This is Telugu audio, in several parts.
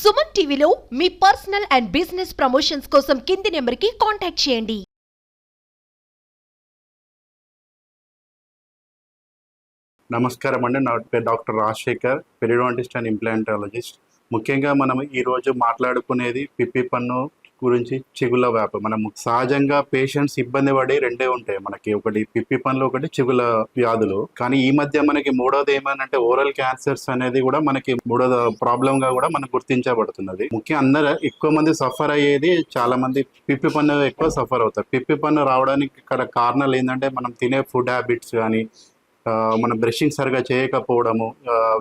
సుమన్ టీవీలో మీ పర్సనల్ అండ్ బిజినెస్ ప్రమోషన్స్ కోసం కింది నెంబర్కి కాంటాక్ట్ చేయండి. నమస్కారం అండి. నా పేరు doctor Rajasekhar periodontist and implantologist ముఖ్యంగా మనం ఈ రోజు మాట్లాడుకునేది పిప్పి పన్ను గురించి చిగుల వ్యాప మనం సహజంగా పేషెంట్స్ ఇబ్బంది పడి రెండే ఉంటాయి మనకి. ఒకటి పిప్పి పనులు ఒకటి చిగుల వ్యాధులు. కానీ ఈ మధ్య మనకి మూడోది ఏమనంటే ఓరల్ క్యాన్సర్స్ అనేది కూడా మనకి మూడో ప్రాబ్లం గా కూడా మనకు గుర్తించబడుతున్నది. ముఖ్యం అందరూ ఎక్కువ మంది సఫర్ అయ్యేది చాలా మంది పిప్పి పన్ను ఎక్కువ సఫర్ అవుతారు. పిప్పి పన్ను రావడానికి ఇక్కడ కారణాలు ఏంటంటే మనం తినే ఫుడ్ హ్యాబిట్స్ కానీ మనం బ్రషింగ్ సరిగా చేయకపోవడము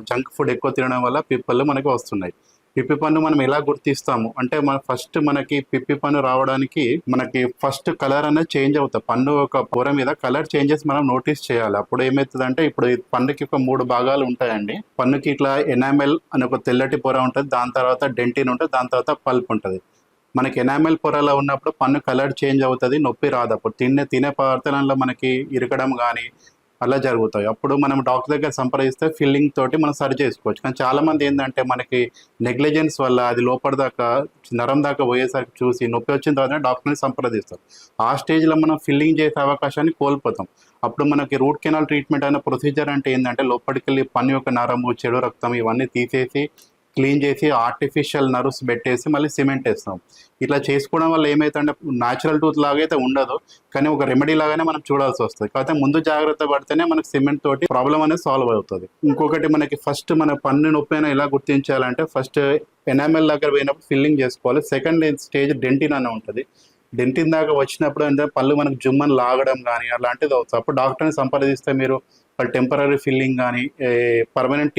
జంక్ ఫుడ్ ఎక్కువ తినడం వల్ల పిప్పలు మనకి వస్తున్నాయి. పిప్పి పన్ను మనం ఎలా గుర్తిస్తాము? అంటే మన ఫస్ట్ మనకి పిప్పి పన్ను రావడానికి మనకి ఫస్ట్ కలర్ అనేది చేంజ్ అవుతుంది పన్ను ఒక పొర మీద కలర్ చేంజెస్ మనం నోటీస్ చేయాలి. అప్పుడు ఏమవుతుందంటే ఇప్పుడు పన్నుకి ఒక మూడు భాగాలు ఉంటాయండి. పన్నుకి ఇట్లా ఎనామెల్ అని ఒక తెల్లటి పొర ఉంటుంది. దాని తర్వాత డెంటిన్ ఉంటుంది. దాని తర్వాత పల్ప్ ఉంటుంది. మనకి ఎనామెల్ పొరలో ఉన్నప్పుడు పన్ను కలర్ చేంజ్ అవుతుంది. నొప్పి రాదు. అప్పుడు తినే తినే పదార్థాలలో మనకి ఇరగడం కానీ అలా జరుగుతాయి. అప్పుడు మనం డాక్టర్ దగ్గర సంప్రదిస్తే ఫిల్లింగ్ తోటి మనం సరి చేసుకోవచ్చు. కానీ చాలామంది ఏంటంటే మనకి నెగ్లిజెన్స్ వల్ల అది లోపల దాకా నరం దాకా పోయేసరికి చూసి నొప్పి వచ్చిన తర్వాత డాక్టర్ని సంప్రదిస్తారు. ఆ స్టేజ్లో మనం ఫిల్లింగ్ చేసే అవకాశాన్ని కోల్పోతాం. అప్పుడు మనకి రూట్ కెనాల్ ట్రీట్మెంట్ అయిన ప్రొసీజర్ అంటే ఏంటంటే లోపలికి వెళ్ళి పన్ను యొక్క నరము చెడు రక్తం ఇవన్నీ తీసేసి క్లీన్ చేసి ఆర్టిఫిషియల్ నర్వ్స్ పెట్టేసి మళ్ళీ సిమెంట్ వేస్తాం. ఇట్లా చేసుకోవడం వల్ల ఏమైతుందంటే న్యాచురల్ టూత్ లాగా అయితే ఉండదు. కానీ ఒక రెమెడీ లాగానే మనం చూడాల్సి వస్తుంది. కాకపోతే ముందు జాగ్రత్త పడితేనే మనకి సిమెంట్ తోటి ప్రాబ్లం అనేది సాల్వ్ అవుతుంది. ఇంకొకటి మనకి ఫస్ట్ మన పన్ను నొప్పి అయినా ఎలా గుర్తించాలంటే ఫస్ట్ ఎనామెల్ దగ్గర పోయినప్పుడు ఫిల్లింగ్ చేసుకోవాలి. సెకండ్ స్టేజ్ డెంటిన్ అని ఉంటుంది. డెంటిన్ దాకా వచ్చినప్పుడు ఏంటంటే పళ్ళు మనకు జుమ్మని లాగడం కానీ అలాంటిది అవుతుంది. అప్పుడు డాక్టర్ని సంప్రదిస్తే మీరు వాళ్ళు టెంపరీ ఫిల్లింగ్ కానీ పర్మనెంట్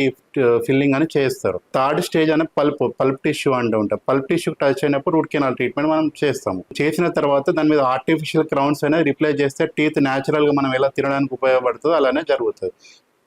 ఫిల్లింగ్ అని చేస్తారు థర్డ్ స్టేజ్ అనే పల్ప్ పల్ప్ టిష్యూ అంటూ ఉంటాం. పల్ప్ టిష్యూ టచ్ అయినప్పుడు రూట్ కెనాల్ ట్రీట్మెంట్ మనం చేస్తాము. చేసిన తర్వాత దాని మీద ఆర్టిఫిషియల్ క్రౌన్స్ అనేది రిప్లేస్ చేస్తే టీత్ న్యాచురల్గా మనం ఎలా తినడానికి ఉపయోగపడుతుందో అలానే జరుగుతుంది.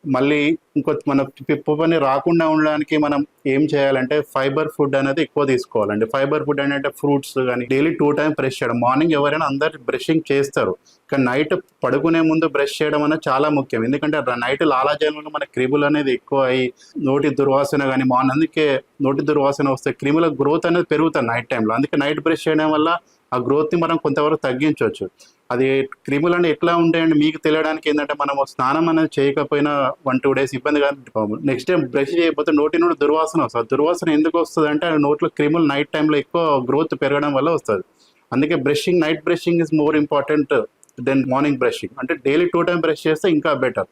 మళ్ళీ ఇంకో మన పిప్పు పని రాకుండా ఉండడానికి మనం ఏం చేయాలంటే ఫైబర్ ఫుడ్ అనేది ఎక్కువ తీసుకోవాలండి. ఫైబర్ ఫుడ్ అంటే ఫ్రూట్స్ కానీ డైలీ టూ టైం బ్రష్ చేయడం. మార్నింగ్ ఎవరైనా అందరు బ్రషింగ్ చేస్తారు. కానీ నైట్ పడుకునే ముందు బ్రష్ చేయడం అనేది చాలా ముఖ్యం. ఎందుకంటే నైట్ లాలాజలంలో మన క్రిములు అనేది ఎక్కువ అయ్యి నోటి దుర్వాసన కానీ మార్నింగ్ అందుకే నోటి దుర్వాసన వస్తే క్రిముల గ్రోత్ అనేది పెరుగుతుంది నైట్ టైంలో. అందుకే నైట్ బ్రష్ చేయడం వల్ల ఆ గ్రోత్ని మనం కొంతవరకు తగ్గించవచ్చు. అది క్రిములు అంటే ఎట్లా ఉంటాయండి? మీకు తెలియడానికి ఏంటంటే మనం స్నానం అనేది చేయకపోయినా వన్ టూ డేస్ ఇబ్బంది కానీ నెక్స్ట్ టైం బ్రష్ చేయకపోతే నోటి నుండి దుర్వాసన వస్తుంది. దుర్వాసన ఎందుకు వస్తుంది అంటే నోట్లో క్రిములు నైట్ టైంలో ఎక్కువ గ్రోత్ పెరగడం వల్ల వస్తుంది. అందుకే brushing night brushing is more important than morning brushing. అంటే డైలీ టూ టైం బ్రష్ చేస్తే ఇంకా బెటర్.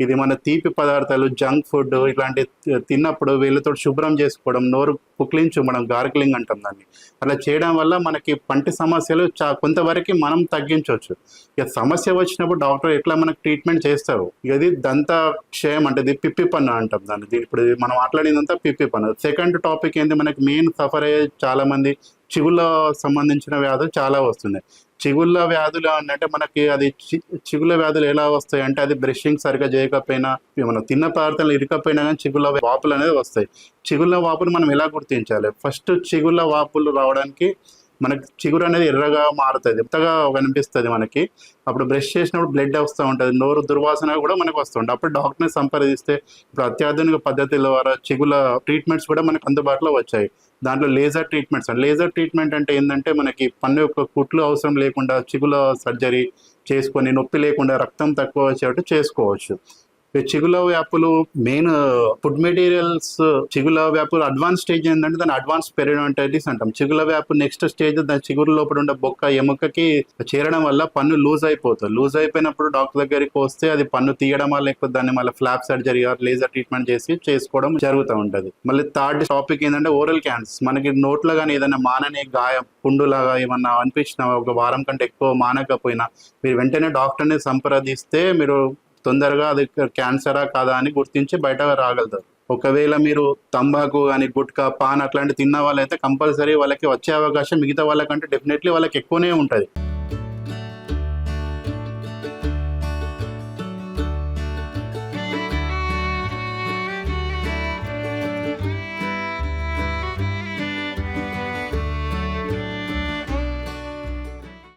ఇది మన తీపి పదార్థాలు జంక్ ఫుడ్ ఇలాంటి తిన్నప్పుడు వీళ్ళతో శుభ్రం చేసుకోవడం నోరు పుక్లించు మనం గార్గిలింగ్ అంటాం దాన్ని. అలా చేయడం వల్ల మనకి పంటి సమస్యలు చా కొంతవరకు మనం తగ్గించవచ్చు. ఇక సమస్య వచ్చినప్పుడు డాక్టర్ ఎట్లా మనకు ట్రీట్మెంట్ చేస్తారు? ఇది దంత క్షయం అంటే ఇది పిప్పి పన్ను అంటాం దాన్ని. ఇప్పుడు ఇది మనం మాట్లాడిందంతా పిప్పి పన్ను. సెకండ్ టాపిక్ ఏంటి మనకి మెయిన్ సఫర్ అయ్యే చాలామంది చిగుళ్ళ సంబంధించిన వ్యాధులు చాలా వస్తున్నాయి. చిగుళ్ళ వ్యాధులు అంటే మనకి అది చి చిగుళ్ళ వ్యాధులు ఎలా వస్తాయి అంటే అది బ్రషింగ్ సరిగా చేయకపోయినా మనం తిన్న పదార్థాలు ఇరకపోయినా కానీ చిగుళ్ళ వాపులు అనేది వస్తాయి. చిగుళ్ళ వాపులు మనం ఎలా గుర్తించాలి? ఫస్ట్ చిగుళ్ళ వాపులు రావడానికి మనకి చిగురు అనేది ఎర్రగా మారుతుంది ఎత్తగా కనిపిస్తుంది మనకి. అప్పుడు బ్రష్ చేసినప్పుడు బ్లడ్ వస్తూ ఉంటుంది నోరు దుర్వాసన కూడా మనకు వస్తూ ఉంటుంది. అప్పుడు డాక్టర్ని సంప్రదిస్తే ఇప్పుడు అత్యాధునిక పద్ధతుల ద్వారా చిగుల ట్రీట్మెంట్స్ కూడా మనకు అందుబాటులో వచ్చాయి. దాంట్లో లేజర్ ట్రీట్మెంట్స్ లేజర్ ట్రీట్మెంట్ అంటే ఏంటంటే మనకి పన్ను యొక్క కుట్లు అవసరం లేకుండా చిగుల సర్జరీ చేసుకొని నొప్పి లేకుండా రక్తం తక్కువ వచ్చేటట్టు చేసుకోవచ్చు. చిగుల వ్యాపులు మెయిన్ ఫుడ్ మెటీరియల్స్ చిగుల వ్యాపులు అడ్వాన్స్ స్టేజ్ ఏంటంటే దాని అడ్వాన్స్ పెరిడోంటైటిస్ అంటాం. చిగుల వ్యాపు నెక్స్ట్ స్టేజ్ దాని చిగురు లోపల ఉండే బొక్క ఎముకకి చేరడం వల్ల పన్ను లూజ్ అయిపోతుంది. లూజ్ అయిపోయినప్పుడు డాక్టర్ దగ్గరికి వస్తే అది పన్ను తీయడం వల్ల లేకపోతే దాన్ని మళ్ళీ ఫ్లాప్ సర్జరీ లేజర్ ట్రీట్మెంట్ చేసి చేసుకోవడం జరుగుతూ ఉంటుంది. మళ్ళీ థర్డ్ టాపిక్ ఏంటంటే ఓరల్ క్యాన్సర్ మనకి నోట్లో కానీ ఏదైనా మానని గాయం పుండులాగా ఏమన్నా అనిపించిన ఒక వారం కంటే ఎక్కువ మానకపోయినా మీరు వెంటనే డాక్టర్ని సంప్రదిస్తే మీరు తొందరగా అది క్యాన్సరా కాదా అని గుర్తించి బయట రాగలుగుతారు ఒకవేళ మీరు తంబాకు కానీ గుట్కా పాన్ అట్లాంటి తిన్న వాళ్ళైతే కంపల్సరీ వాళ్ళకి వచ్చే అవకాశం మిగతా వాళ్ళకంటే డెఫినెట్లీ వాళ్ళకి ఎక్కువనే ఉంటుంది.